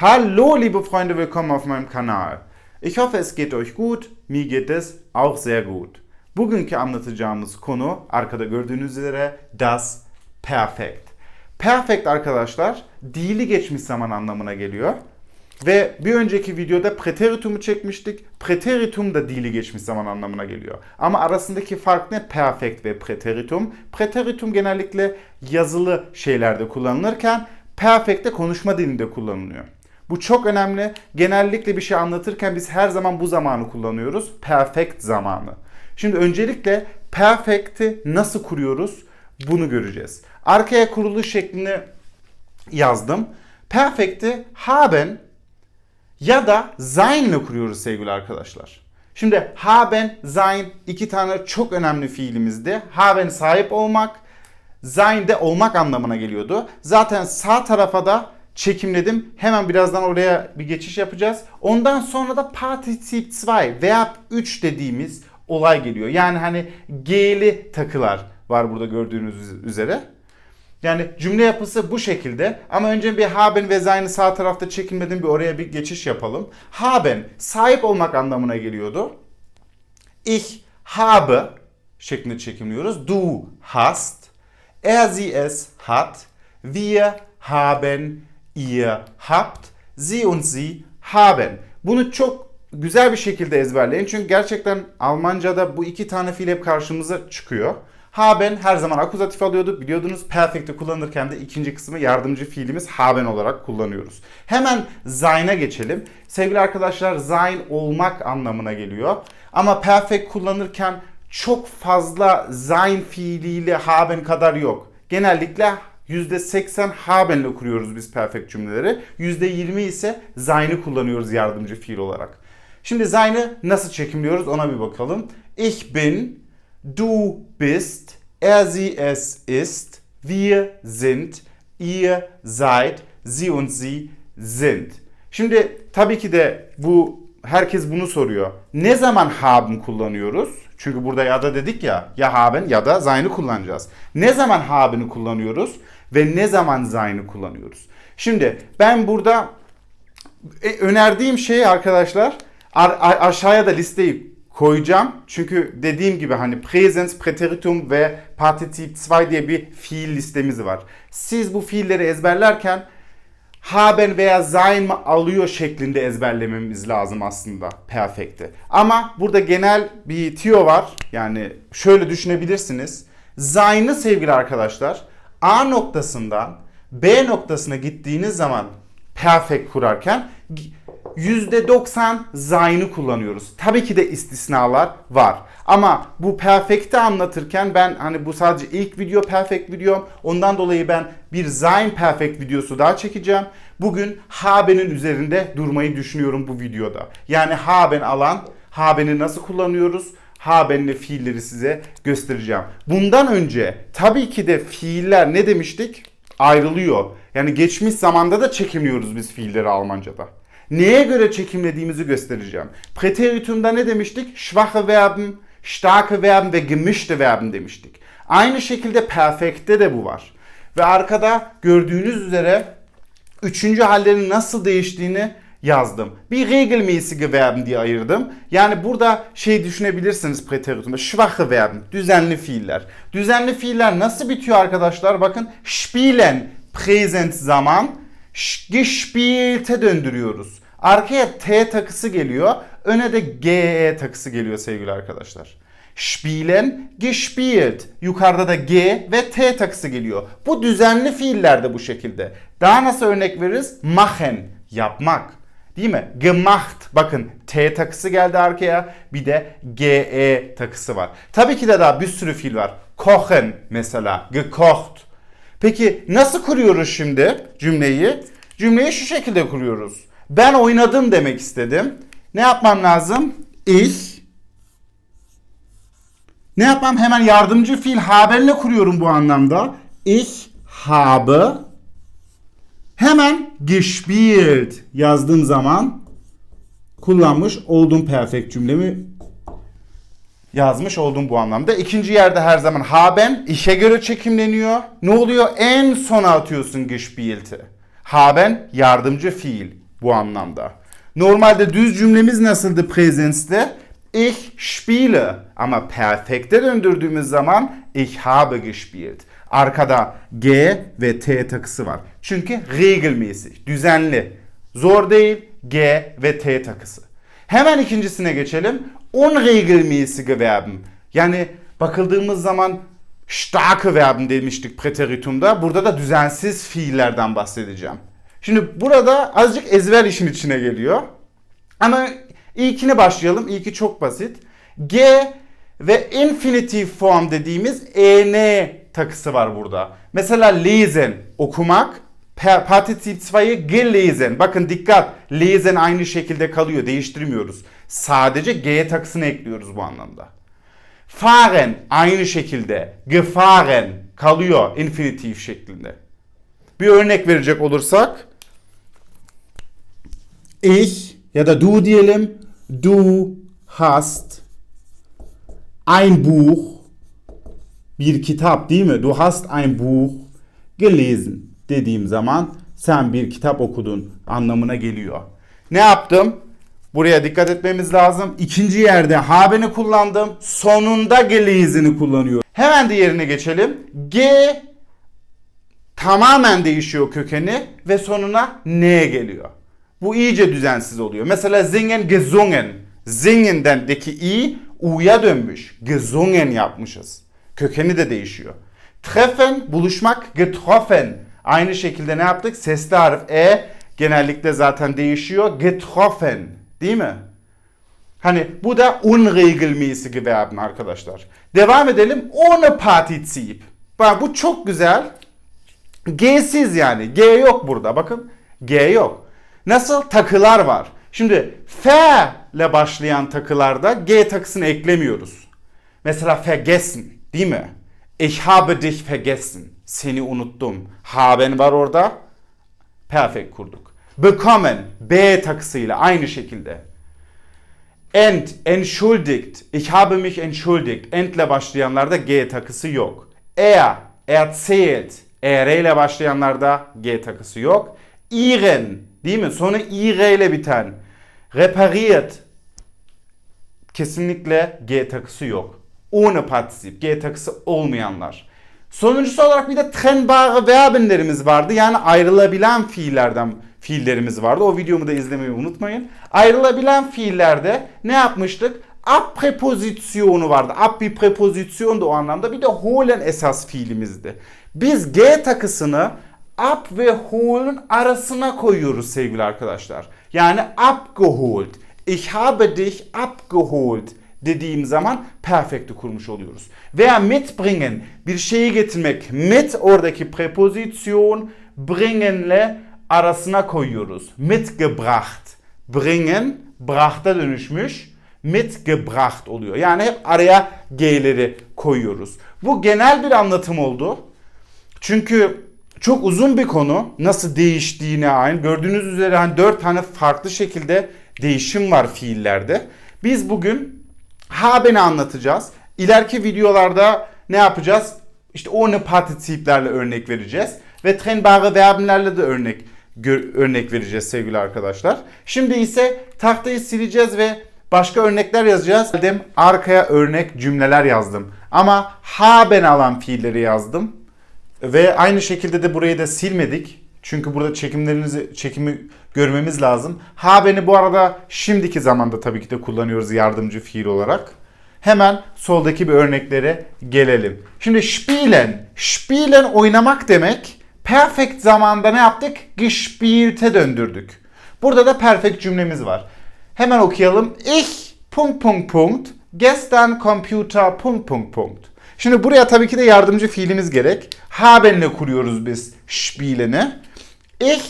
Hallo liebe Freunde, willkommen auf meinem Kanal. Ich hoffe es geht euch gut, mir geht es auch sehr gut. Bugünkü anlatacağımız konu arkada gördüğünüz üzere das perfect. Perfect arkadaşlar dili geçmiş zaman anlamına geliyor. Ve bir önceki videoda preteritumu çekmiştik. Preteritum da dili geçmiş zaman anlamına geliyor. Ama arasındaki fark ne? Perfect ve preteritum. Preteritum genellikle yazılı şeylerde kullanılırken perfect de konuşma dilinde kullanılıyor. Bu çok önemli. Genellikle bir şey anlatırken biz her zaman bu zamanı kullanıyoruz. Perfect zamanı. Şimdi öncelikle perfect'i nasıl kuruyoruz? Bunu göreceğiz. Arkaya kuruluş şeklini yazdım. Perfect'i haben ya da sein kuruyoruz sevgili arkadaşlar. Şimdi haben, sein iki tane çok önemli fiilimizdi. Haben sahip olmak, sein de olmak anlamına geliyordu. Zaten sağ tarafa da çekimledim. Hemen birazdan oraya bir geçiş yapacağız. Ondan sonra da Partizip 2, verb 3 dediğimiz olay geliyor. Yani hani G'li takılar var burada gördüğünüz üzere. Yani cümle yapısı bu şekilde. Ama önce bir haben ve sein'i sağ tarafta çekilmedim bir oraya bir geçiş yapalım. Haben sahip olmak anlamına geliyordu. Ich habe şeklinde çekimliyoruz. Du hast. Er sie es hat. Wir haben ihr habt. Sie und sie haben. Bunu çok güzel bir şekilde ezberleyin. Çünkü gerçekten Almanca'da bu iki tane fiil hep karşımıza çıkıyor. Haben her zaman akuzatif alıyordu. Biliyordunuz perfect'i kullanırken de ikinci kısmı yardımcı fiilimiz haben olarak kullanıyoruz. Hemen sein'e geçelim. Sevgili arkadaşlar sein olmak anlamına geliyor. Ama perfect kullanırken çok fazla sein fiiliyle haben kadar yok. Genellikle %80 habenle kuruyoruz biz perfect cümleleri. %20 ise sein'i kullanıyoruz yardımcı fiil olarak. Şimdi sein'i nasıl çekimliyoruz ona bir bakalım. Ich bin, du bist, er sie es ist, wir sind, ihr seid, sie und sie sind. Şimdi tabii ki de bu herkes bunu soruyor. Ne zaman haben kullanıyoruz? Çünkü burada ya da dedik ya ya haben ya da sein'i kullanacağız. Ne zaman haben'i kullanıyoruz ve ne zaman sein'i kullanıyoruz? Şimdi ben burada e, önerdiğim şey arkadaşlar aşağıya da listeyi koyacağım. Çünkü dediğim gibi hani presens, preteritum ve partizip 2 diye bir fiil listemiz var. Siz bu fiilleri ezberlerken haben veya sein mi alıyor şeklinde ezberlememiz lazım aslında perfect'i. Ama burada genel bir tüyo var. Yani şöyle düşünebilirsiniz. Sein'i sevgili arkadaşlar A noktasından B noktasına gittiğiniz zaman perfect kurarken %90 sein'i kullanıyoruz. Tabii ki de istisnalar var. Ama bu perfect'i anlatırken ben hani bu sadece ilk video perfect videom. Ondan dolayı ben bir sein perfect videosu daha çekeceğim. Bugün haben'in üzerinde durmayı düşünüyorum bu videoda. Yani haben alan, haben'i nasıl kullanıyoruz? Haben'le fiilleri size göstereceğim. Bundan önce tabii ki de fiiller ne demiştik? Ayrılıyor. Yani geçmiş zamanda da çekimliyoruz biz fiilleri Almanca'da. Neye göre çekimlediğimizi göstereceğim. Präteritumda ne demiştik? Schwache Verben, starke Verben ve gemischte Verben demiştik. Aynı şekilde perfect'te de bu var. Ve arkada gördüğünüz üzere üçüncü hallerin nasıl değiştiğini yazdım. Bir regelmäßige Verben diye ayırdım. Yani burada şey düşünebilirsiniz preteritumda. Schwache Verben, düzenli fiiller. Düzenli fiiller nasıl bitiyor arkadaşlar? Bakın spielen, present zaman, gespielte döndürüyoruz. Arkaya T takısı geliyor. Öne de GE takısı geliyor sevgili arkadaşlar. Spielen, gespielt. Yukarıda da G ve T takısı geliyor. Bu düzenli fiillerde bu şekilde. Daha nasıl örnek veririz? Machen, yapmak. Değil mi? Gemacht. Bakın T takısı geldi arkaya. Bir de GE takısı var. Tabii ki de daha bir sürü fiil var. Kochen mesela. Gekocht. Peki nasıl kuruyoruz şimdi cümleyi? Cümleyi şu şekilde kuruyoruz. Ben oynadım demek istedim. Ne yapmam lazım? Ich. Ne yapmam? Hemen yardımcı fiil haberle kuruyorum bu anlamda. Ich habe hemen gespielt yazdığım zaman kullanmış olduğum perfect cümlemi yazmış oldum bu anlamda. İkinci yerde her zaman haben işe göre çekimleniyor. Ne oluyor? En sona atıyorsun gespielte. Haben yardımcı fiil. bu anlamda. Normalde düz cümlemiz nasıldı presenste? Ich spiele. Ama perfekte döndürdüğümüz zaman ich habe gespielt. Arkada G ve T takısı var. Çünkü regelmäßig, düzenli. Zor değil G ve T takısı. Hemen ikincisine geçelim. Unregelmäßige Verben. Yani bakıldığımız zaman starke Verben demiştik preteritumda. Burada da düzensiz fiillerden bahsedeceğim. Şimdi burada azıcık ezber işin içine geliyor. Ama ilkine başlayalım. İlki çok basit. G ve infinitive form dediğimiz en takısı var burada. Mesela lesen, okumak. Per- Partizip 2'yı gelesen. Bakın dikkat. Lesen aynı şekilde kalıyor. Değiştirmiyoruz. Sadece G takısını ekliyoruz bu anlamda. Fahren aynı şekilde. Gefahren kalıyor infinitive şeklinde. Bir örnek verecek olursak ich ya da du diyelim du hast ein Buch bir kitap değil mi? Du hast ein Buch gelesen dediğim zaman sen bir kitap okudun anlamına geliyor. Ne yaptım? Buraya dikkat etmemiz lazım. İkinci yerde habe'ni kullandım. Sonunda gelesen'i kullanıyor. Hemen diğerine geçelim. G tamamen değişiyor kökeni ve sonuna n geliyor. Bu iyice düzensiz oluyor. Mesela singen gesungen. Singen'dendeki i u'ya dönmüş. Gesungen yapmışız. Kökeni de değişiyor. Treffen, buluşmak, getroffen. Aynı şekilde ne yaptık? Sesli harf e genellikle zaten değişiyor. Getroffen. Değil mi? Hani bu da unregelmäßige Verben arkadaşlar. Devam edelim. Ohne Partizip. Bak bu çok güzel. G'siz yani. G yok burada. Bakın. G yok. Nasıl? Takılar var. Şimdi F ile başlayan takılarda G takısını eklemiyoruz. Mesela vergessen değil mi? Ich habe dich vergessen. Seni unuttum. Haben var orada. Perfect kurduk. Bekommen B takısıyla aynı şekilde. End, entschuldigt. Ich habe mich entschuldigt. End ile başlayanlarda G takısı yok. Er, erzählt. ER ile başlayanlarda G takısı yok. Ihren, değil mi? Sonu ire ile biten. Repariert. Kesinlikle G takısı yok. Ohne Partizip. G takısı olmayanlar. Sonuncusu olarak bir de trennbare Verbenlerimiz vardı. Yani ayrılabilen fiillerden fiillerimiz vardı. O videomu da izlemeyi unutmayın. Ayrılabilen fiillerde ne yapmıştık? Ab prepozisyonu vardı. Ab bir prepozisyon da o anlamda. Bir de holen esas fiilimizdi. Biz G takısını ab ve holen arasına koyuyoruz sevgili arkadaşlar. Yani abgeholt. Ich habe dich abgeholt dediğim zaman perfekti kurmuş oluyoruz. Veya mitbringen bir şeyi getirmek. Mit oradaki prepozisyon bringenle arasına koyuyoruz. Mitgebracht. Bringen bracht'a dönüşmüş. Mitgebracht oluyor. Yani hep araya G'leri koyuyoruz. Bu genel bir anlatım oldu. Çünkü çok uzun bir konu. Nasıl değiştiğine aynı. Gördüğünüz üzere hani dört tane farklı şekilde değişim var fiillerde. Biz bugün haben'i anlatacağız. İleriki videolarda ne yapacağız? İşte ohne partiziplerle örnek vereceğiz. Ve trennbare Verbenlerle de örnek örnek vereceğiz sevgili arkadaşlar. Şimdi ise tahtayı sileceğiz ve başka örnekler yazacağız. Geldim arkaya örnek cümleler yazdım. Ama haben alan fiilleri yazdım. Ve aynı şekilde de burayı da silmedik. Çünkü burada çekimlerinizi çekimi görmemiz lazım. Haben'i bu arada şimdiki zamanda tabii ki de kullanıyoruz yardımcı fiil olarak. Hemen soldaki bir örneklere gelelim. Şimdi spielen. Spielen oynamak demek. Perfect zamanda ne yaptık? Gespielte döndürdük. Burada da perfect cümlemiz var. Hemen okuyalım. Ich punkt punkt punkt gestern Computer punkt punkt punkt. Şimdi buraya tabii ki de yardımcı fiilimiz gerek. Haben'le kuruyoruz biz spielen'i. Ich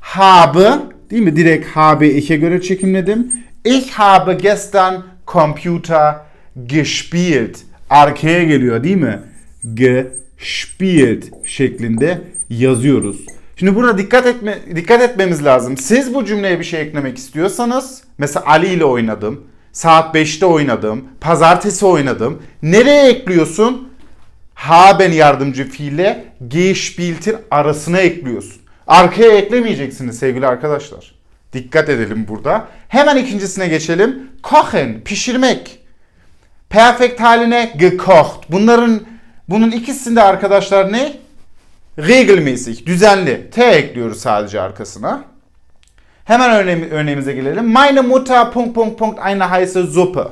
habe değil mi? Direkt habe ich'e göre çekimledim. Ich habe gestern Computer gespielt. Arkaya geliyor değil mi? Gespielt şeklinde yazıyoruz. Şimdi burada dikkat etme dikkat etmemiz lazım. Siz bu cümleye bir şey eklemek istiyorsanız mesela Ali ile oynadım. Saat 5'te oynadım. Pazartesi oynadım. Nereye ekliyorsun? Haben yardımcı fiile gespielt'in arasına ekliyorsun. Arkaya eklemeyeceksiniz sevgili arkadaşlar. Dikkat edelim burada. Hemen ikincisine geçelim. Kochen, pişirmek. Perfekt haline gekocht. Bunların bunun ikisinde arkadaşlar ne? Regelmäßig, düzenli. T ekliyoruz sadece arkasına. Hemen örneğim, örneğimize gelelim. Meine Mutter punkt punkt punkt eine heiße Suppe.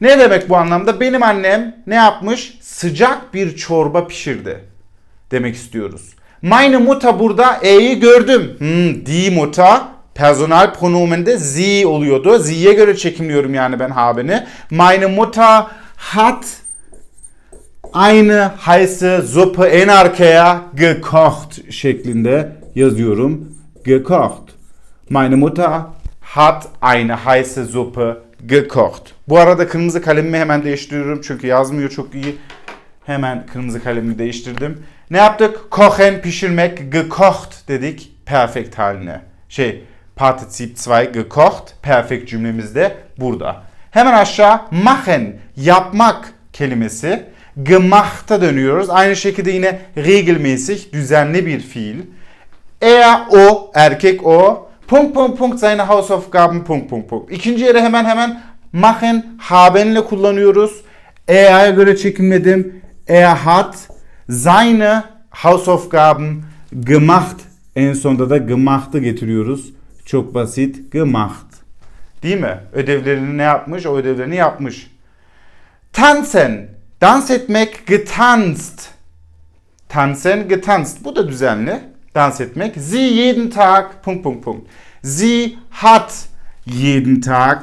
Ne demek bu anlamda? Benim annem ne yapmış? Sıcak bir çorba pişirdi. Demek istiyoruz. Meine Mutter burada E'yi gördüm. Hmm, die Mutter personal pronomende sie oluyordu. Sie'ye göre çekimliyorum yani ben habeni. Meine Mutter hat eine heiße Suppe en arkaya gekocht şeklinde yazıyorum. Gekocht. Meine Mutter hat eine heiße Suppe gekocht. Bu arada kırmızı kalemimi hemen değiştiriyorum çünkü yazmıyor çok iyi. Hemen kırmızı kalemimi değiştirdim. Ne yaptık? Kochen, pişirmek, gekocht dedik perfekt haline. Şey, Partizip 2 gekocht, perfekt cümlemizde burada. Hemen aşağı machen, yapmak kelimesi. Gemacht'a dönüyoruz. Aynı şekilde yine regelmäßig, düzenli bir fiil. Er, o, erkek o. Punkt, Punkt, Punkt, seine Hausaufgaben, Punkt, Punkt, Punkt. İkinci yere hemen hemen machen, habenle kullanıyoruz. Er'e göre çekimledim. Er hat seine Hausaufgaben gemacht. En sonunda da gemacht'ı getiriyoruz. Çok basit. Gemacht. Değil mi? Ödevlerini ne yapmış? O ödevlerini yapmış. Tanzen. Dans etmek getanzt. Tanzen, getanzt. Bu da düzenli. Dans etmek. Sie jeden Tag. Punkt, Punkt, Punkt. Sie hat jeden Tag.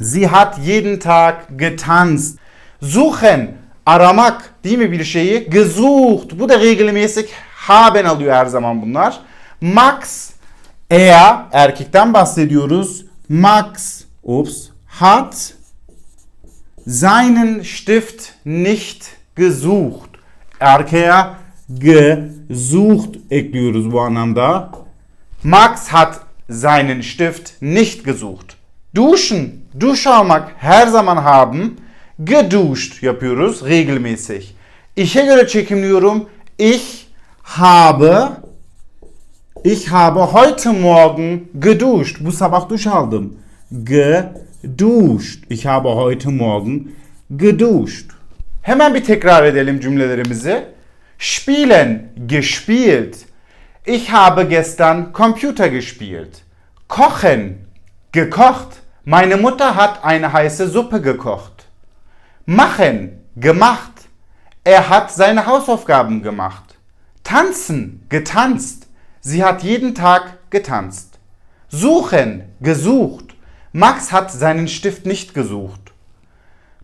Sie hat jeden Tag getanzt. Suchen. Aramak. Değil mi bir şeyi? Gesucht. Bu da regelmäßig haben alıyor her zaman bunlar. Max. Er. Erkekten bahsediyoruz. Max. Ups. Hat seinen Stift nicht gesucht. Erkeğe gesucht ekliyoruz bu anlamda. Max hat seinen Stift nicht gesucht. Duschen, duş almak her zaman haben. Geduscht yapıyoruz regelmäßig. İşe göre çekimliyorum. Ich habe Ich habe heute Morgen geduscht. Bu sabah duş aldım. Geduscht. Ich habe heute Morgen geduscht. Hemen bir tekrar edelim cümlelerimizi. Spielen, gespielt. Ich habe gestern Computer gespielt. Kochen, gekocht. Meine Mutter hat eine heiße Suppe gekocht. Machen, gemacht. Er hat seine Hausaufgaben gemacht. Tanzen, getanzt. Sie hat jeden Tag getanzt. Suchen, gesucht. Max hat seinen Stift nicht gesucht.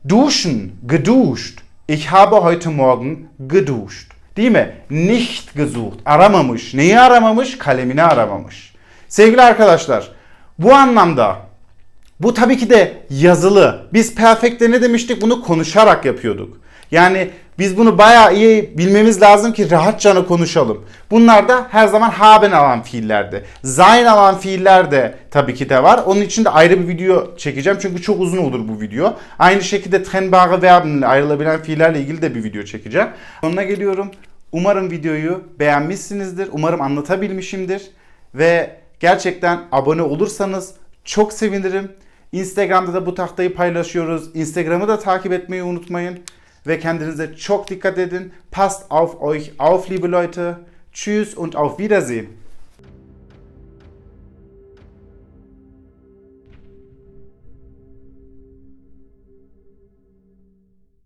Duschen, geduscht. Ich habe heute Morgen geduscht. Mi? Nicht gesucht. Aramamış. Neyi aramamış? Kalemini aramamış. Sevgili arkadaşlar, bu anlamda bu tabii ki de yazılı. Biz perfect'te ne demiştik? Bunu konuşarak yapıyorduk. Yani biz bunu bayağı iyi bilmemiz lazım ki rahatça konuşalım. Bunlar da her zaman haben alan fiillerde. Sein alan fiiller de tabii ki de var. Onun için de ayrı bir video çekeceğim. Çünkü çok uzun olur bu video. Aynı şekilde trennbare Verben ile ayrılabilen fiillerle ilgili de bir video çekeceğim. Sonuna geliyorum. Umarım videoyu beğenmişsinizdir. Umarım anlatabilmişimdir. Ve gerçekten abone olursanız çok sevinirim. Instagram'da da bu tahtayı paylaşıyoruz. Instagram'ı da takip etmeyi unutmayın. Ve kendinize çok dikkat edin. Passt auf euch auf, liebe Leute. Tschüss und auf Wiedersehen.